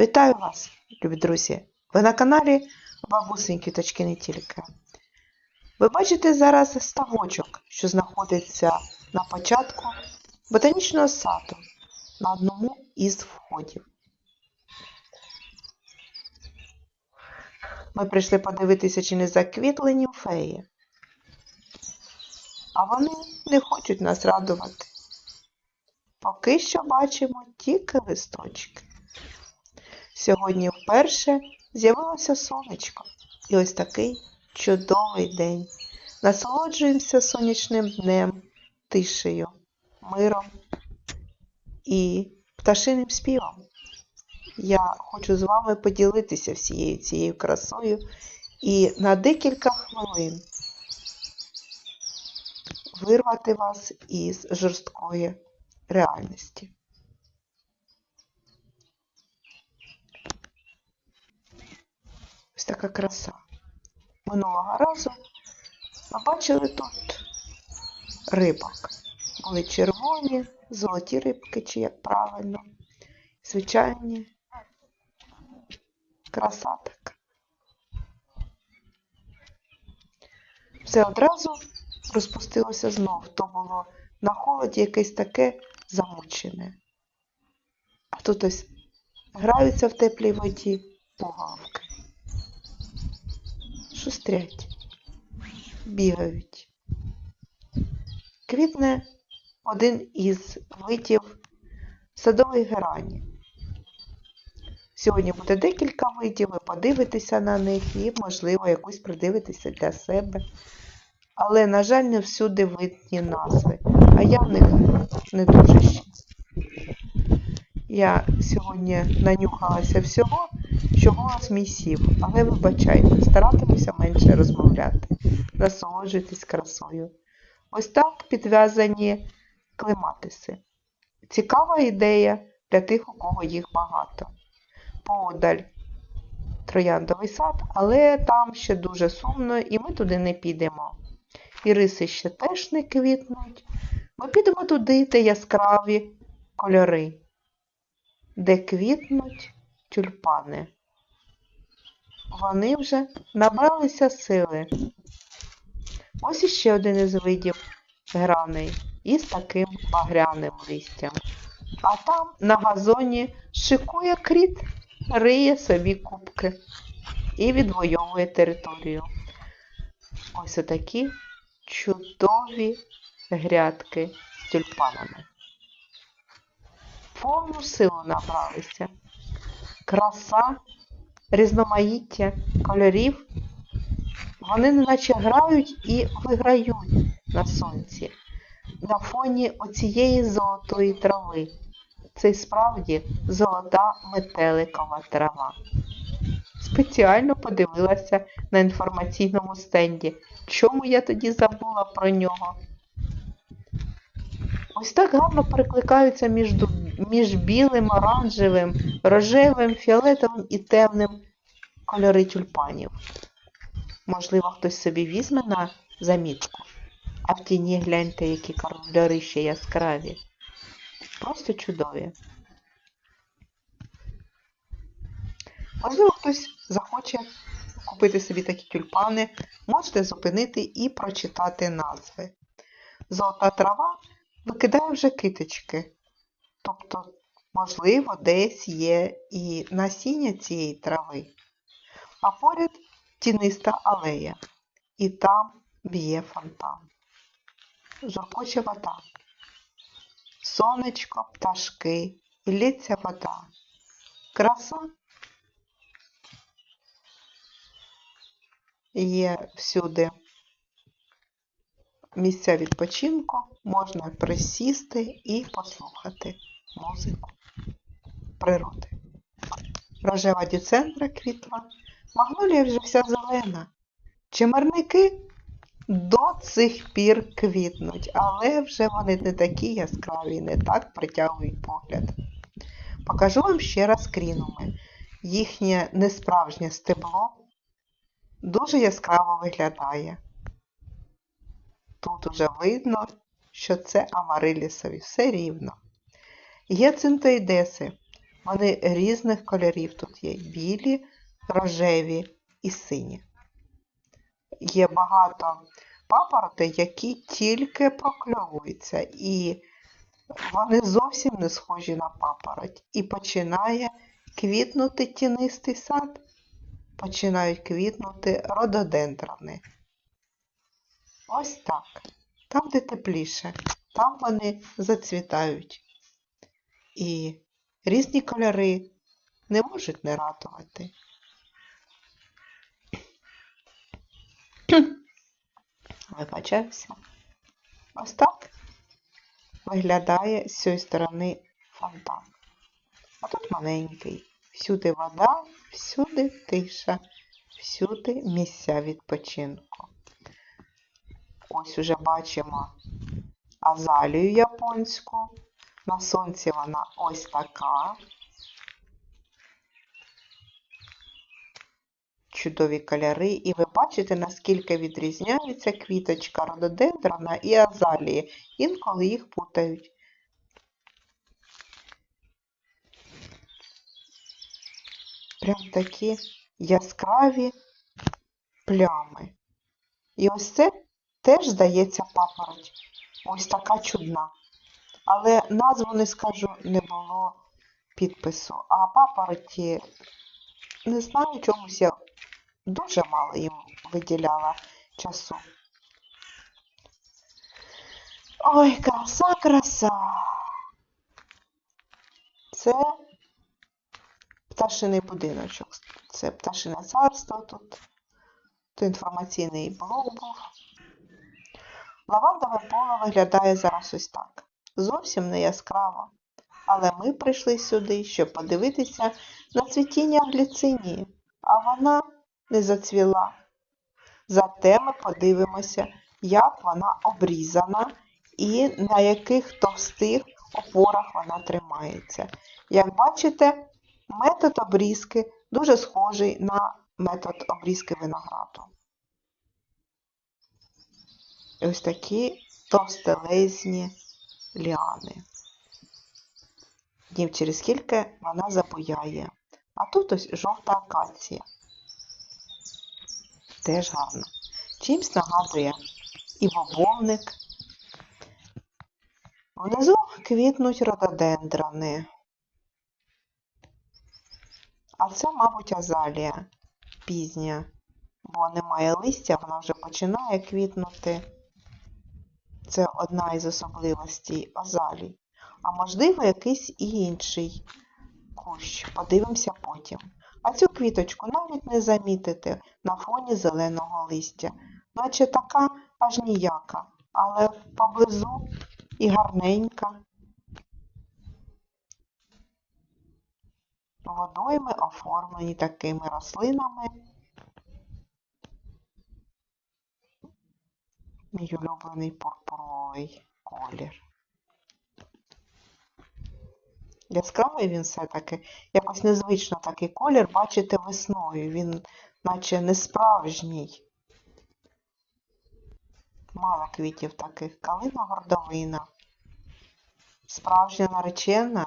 Вітаю вас, любі друзі! Ви на каналі Бабусень Квіточки не тільки. Ви бачите зараз ставочок, що знаходиться на початку ботанічного саду на одному із входів. Ми прийшли подивитися, чи не заквітлені феї. А вони не хочуть нас радувати. Поки що бачимо тільки листочки. Сьогодні вперше з'явилося сонечко. І ось такий чудовий день. Насолоджуємося сонячним днем, тишею, миром і пташиним співом. Я хочу з вами поділитися всією цією красою і на декілька хвилин вирвати вас із жорсткої реальності. Ось така краса. Минулого разу ми бачили тут рибок. Були червоні, золоті рибки, чи як правильно, звичайні краса така. Все одразу розпустилося знов. То було на холоді якесь таке замучене. А тут ось граються в теплій воді пугавки. Шустрять, бігають. Квітне один із видів садової герані. Сьогодні буде декілька видів, ви подивитеся на них і, можливо, якусь придивитися для себе. Але, на жаль, не всюди видні назви, а я в них не дуже ще. Я сьогодні нанюхалася всього, що голос мій сів, але вибачайте, старатимуся менше розмовляти, насолоджуйтесь красою. Ось так підв'язані клематиси. Цікава ідея для тих, у кого їх багато. Поодаль трояндовий сад, але там ще дуже сумно і ми туди не підемо. Іриси ще теж не квітнуть. Ми підемо туди, де яскраві кольори, де квітнуть тюльпани. Вони вже набралися сили. Ось іще один із видів граней із таким багряним листям. А там на газоні шикує кріт, риє собі кубки і відвоює територію. Ось отакі чудові грядки з тюльпанами. Повну силу набралися. Краса, різноманіття кольорів. Вони неначе грають і виграють на сонці. На фоні оцієї золотої трави. Це справді золота метеликова трава. Спеціально подивилася на інформаційному стенді. Чому я тоді забула про нього? Ось так гарно перекликаються між, між білим, оранжевим, рожевим, фіолетовим і темним кольори тюльпанів. Можливо, хтось собі візьме на замітку. А в тіні гляньте, які кольори ще яскраві. Просто чудові. Можливо, хтось захоче купити собі такі тюльпани, можете зупинити і прочитати назви. Золота трава викидає вже китички. Тобто, можливо, десь є і насіння цієї трави. А поряд тіниста алея. І там б'є фонтан. Журкоче вода. Сонечко, пташки, і лється вода. Краса є всюди місця відпочинку, можна присісти і послухати музику природи. Рожева дюцентра квітла, магнолія вже вся зелена. Чимерники до цих пір квітнуть, але вже вони не такі яскраві не так притягують погляд. Покажу вам ще раз крінуми. Їхнє несправжнє стебло дуже яскраво виглядає. Тут уже видно, що це амарилісові, все рівно. Є цинтоїдеси, Вони різних кольорів тут є: білі, рожеві і сині. Є багато папоротей, які тільки прокльовуються, і вони зовсім не схожі на папороть. І починає квітнути тінистий сад, починають квітнути рододендрони. Ось так. Там, де тепліше, там вони зацвітають. І різні кольори не можуть не радувати. Вибачаюся. Ось так виглядає з цієї сторони фонтан. А тут маленький. Всюди вода, всюди тиша, всюди місця відпочинку. Ось уже бачимо азалію японську. На сонці вона ось така. Чудові кольори, і ви бачите, наскільки відрізняється квіточка рододендрона і азалії. Інколи їх путають. Прям такі яскраві плями. І ось це теж здається папороть. Ось така чудна. Але назву не скажу, не було підпису. А папороті, не знаю, чомусь я дуже мало їм виділяла часу. Ой, краса, краса. Це пташиний будиночок. Це пташине царство тут. Тут інформаційний блок був. Лавандове поле виглядає зараз ось так. Зовсім не яскраво. Але ми прийшли сюди, щоб подивитися на цвітіння гліцинії, а вона не зацвіла. Зате ми подивимося, як вона обрізана і на яких товстих опорах вона тримається. Як бачите, метод обрізки дуже схожий на метод обрізки винограду. Ось такі товстелезні ліани. Днів через кілька вона забуяє. А тут ось жовта акація. Теж гарно. Чимсь нагадує і бобовник. Внизу квітнуть рододендрони. А це, мабуть, азалія пізня, бо немає листя, вона вже починає квітнути. Це одна із особливостей азалій. А можливо, якийсь і інший кущ. Подивимося потім. А цю квіточку навіть не замітити на фоні зеленого листя, наче така аж ніяка, але поблизу і гарненька. Водойми оформлені такими рослинами. Мій улюблений пурпуровий колір. Яскравий він все-таки, якось незвично такий колір бачите весною. Він наче не справжній. Мало квітів таких. Калина гордовина. Справжня наречена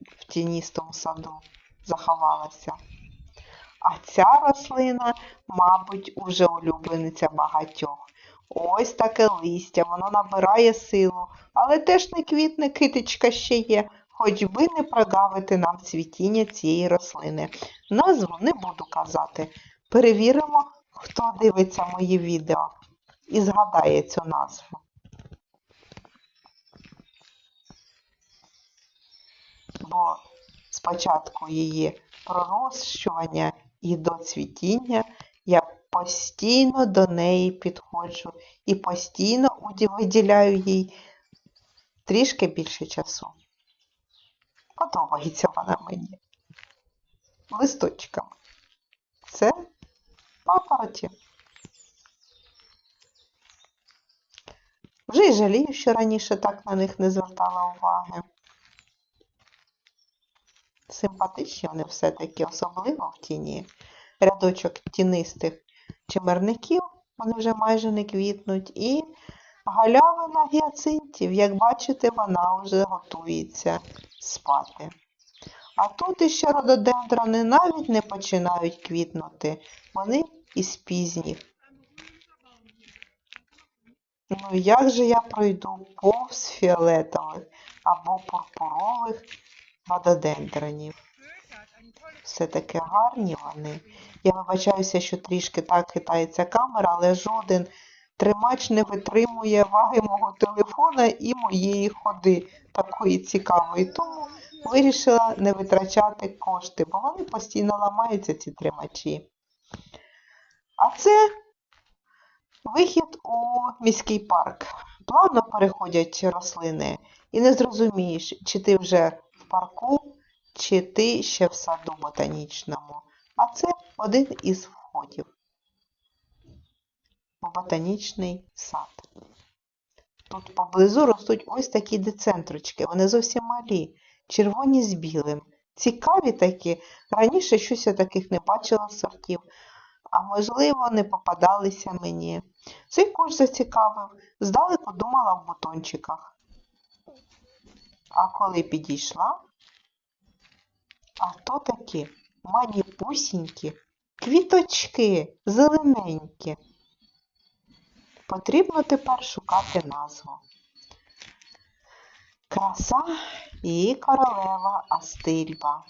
в тіністому саду заховалася. А ця рослина, мабуть, уже улюблениця багатьох. Ось таке листя, воно набирає силу, але теж не квітне, китичка ще є, хоч би не прогавити нам цвітіння цієї рослини. Назву не буду казати. Перевіримо, хто дивиться мої відео і згадає цю назву. Бо спочатку її пророщування і до цвітіння я постійно до неї підходжу і постійно виділяю їй трішки більше часу. Подобається вона мені. Листочками. Це папороті. Вже й жалію, що раніше так на них не звертала уваги. Симпатичні вони все-таки, особливо в тіні. Рядочок тінистих чимерників, вони вже майже не квітнуть. І галявина гіацинтів, як бачите, вона вже готується спати. А тут іще рододендрони навіть не починають квітнути. Вони із пізніх. Ну як же я пройду повз фіолетових або пурпурових рододендронів? Все-таки гарні вони. Я вибачаюся, що трішки так хитається камера, але жоден тримач не витримує ваги мого телефона і моєї ходи такої цікавої. Тому вирішила не витрачати кошти, бо вони постійно ламаються, ці тримачі. А це вихід у міський парк. Плавно переходять рослини, і не зрозумієш, чи ти вже в парку, чи ти ще в саду ботанічному. А це один із входів ботанічний сад. Тут поблизу ростуть ось такі децентрочки. Вони зовсім малі, червоні з білим. Цікаві такі. Раніше щось я таких не бачила сортів, а можливо, не попадалися мені. Цей куш зацікавив, здалеку думала в бутончиках. А коли підійшла, а то такі маніпусінькі квіточки зелененькі. Потрібно тепер шукати назву. Краса і королева Астильба.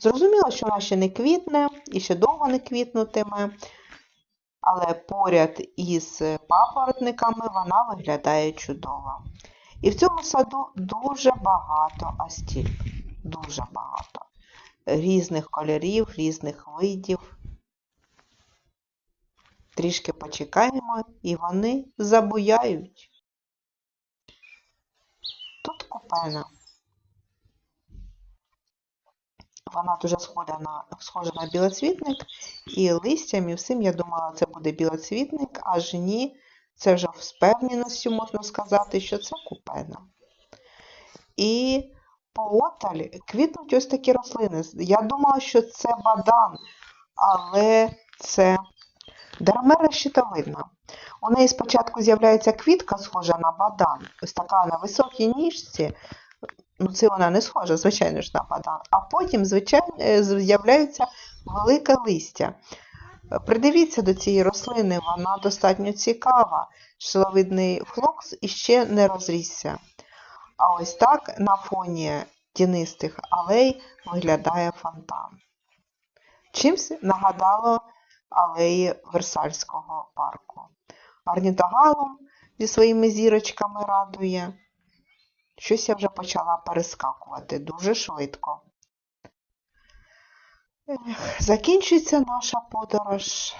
Зрозуміло, що вона ще не квітне і ще довго не квітнутиме, але поряд із папоротниками вона виглядає чудово. І в цьому саду дуже багато астільб. Дуже багато. Різних кольорів, різних видів. Трішки почекаємо, і вони забуяють. Тут купена. Вона дуже схожа на, схожа на білоцвітник, і листям і всім я думала, це буде білоцвітник, аж ні, це вже з певненістю можна сказати, що це купена. І пооталь квітнуть ось такі рослини. Я думала, що це бадан, але це Дарамера щитовидна. У неї спочатку з'являється квітка, схожа на бадан, ось така на високій ніжці. Ну, це вона не схожа, звичайно ж, на бадан. А потім, звичайно, е, з'являється велике листя. Придивіться до цієї рослини, вона достатньо цікава. Шиловидний флокс іще не розрісся. А ось так на фоні тінистих алей виглядає фонтан. Чимсь нагадало алеї Версальського парку. Орнітогалом зі своїми зірочками радує. Щось я вже почала перескакувати дуже швидко. Ех, Закінчується наша подорож.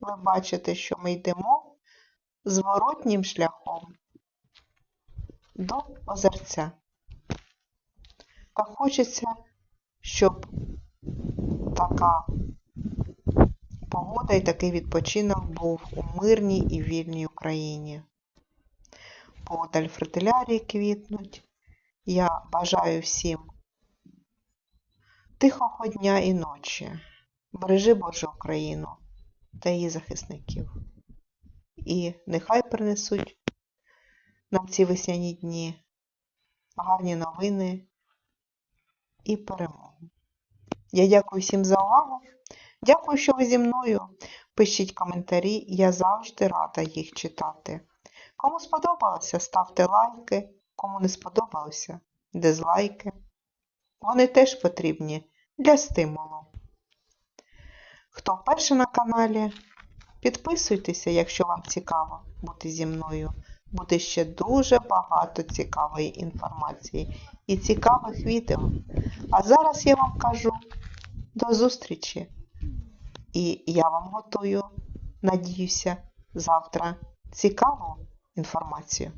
Ви бачите, що ми йдемо зворотнім шляхом до озерця. Так хочеться, щоб така погода і такий відпочинок був у мирній і вільній Україні. Подаль фритилярії квітнуть. Я бажаю всім тихого дня і ночі. Бережи Божу Україну та її захисників. І нехай принесуть нам ці весняні дні гарні новини і перемогу. Я дякую всім за увагу. Дякую, що ви зі мною. Пишіть коментарі, я завжди рада їх читати. Кому сподобалося, ставте лайки, кому не сподобалося, дизлайки. Вони теж потрібні для стимулу. Хто вперше на каналі, підписуйтеся, якщо вам цікаво бути зі мною. Буде ще дуже багато цікавої інформації і цікавих відео. А зараз я вам кажу до зустрічі! І я вам готую, надіюся, завтра цікаву інформацію.